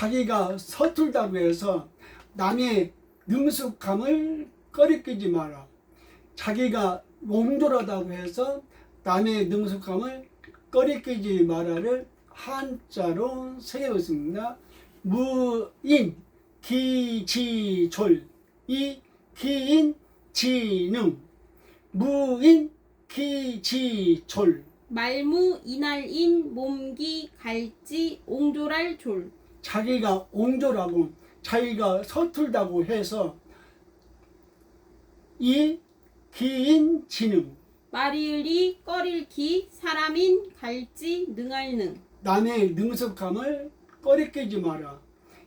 자기가 서툴다고 해서 남의 능숙함을 꺼리끼지 마라. 자기가 옹졸하다고 해서 남의 능숙함을 꺼리끼지 마라를 한자로 새겨봤습니다. 무인 기지졸 이 기인 지능 무인 기지졸 말무 이날인 몸기 갈지 옹졸할 졸 자기가 옹졸하고 자기가 서툴다고 해서 이 기인 지능 말이을이 꺼릴 기 사람인 갈지 능할 능 남의 능숙함을 꺼리끼지 마라.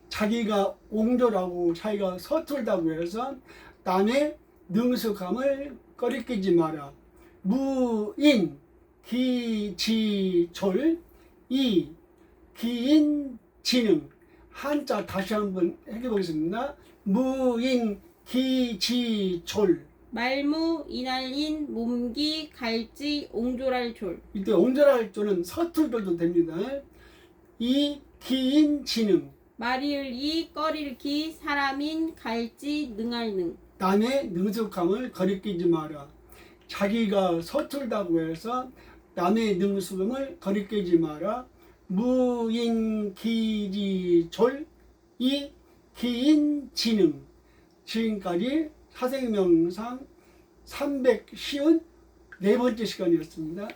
자기가 옹졸하고 자기가 서툴다고 해서 남의 능숙함을 꺼리끼지 마라. 무인 기지졸 이 기인 지능 한자 다시 한번 해보겠습니다. 무인 기지졸 말무 이날인 몸기 갈지 옹졸할 졸 이때 옹졸할 줄은 서툴도 됩니다. 이 기인 지능 말이을이 꺼릴 기 사람인 갈지 능할 능 남의 능숙함을 거리끼지 마라. 자기가 서툴다고 해서 남의 능숙함을 거리끼지 마라. 무인 기지 졸 이 기인지능 지금까지 사생명상 310네 번째 시간이었습니다.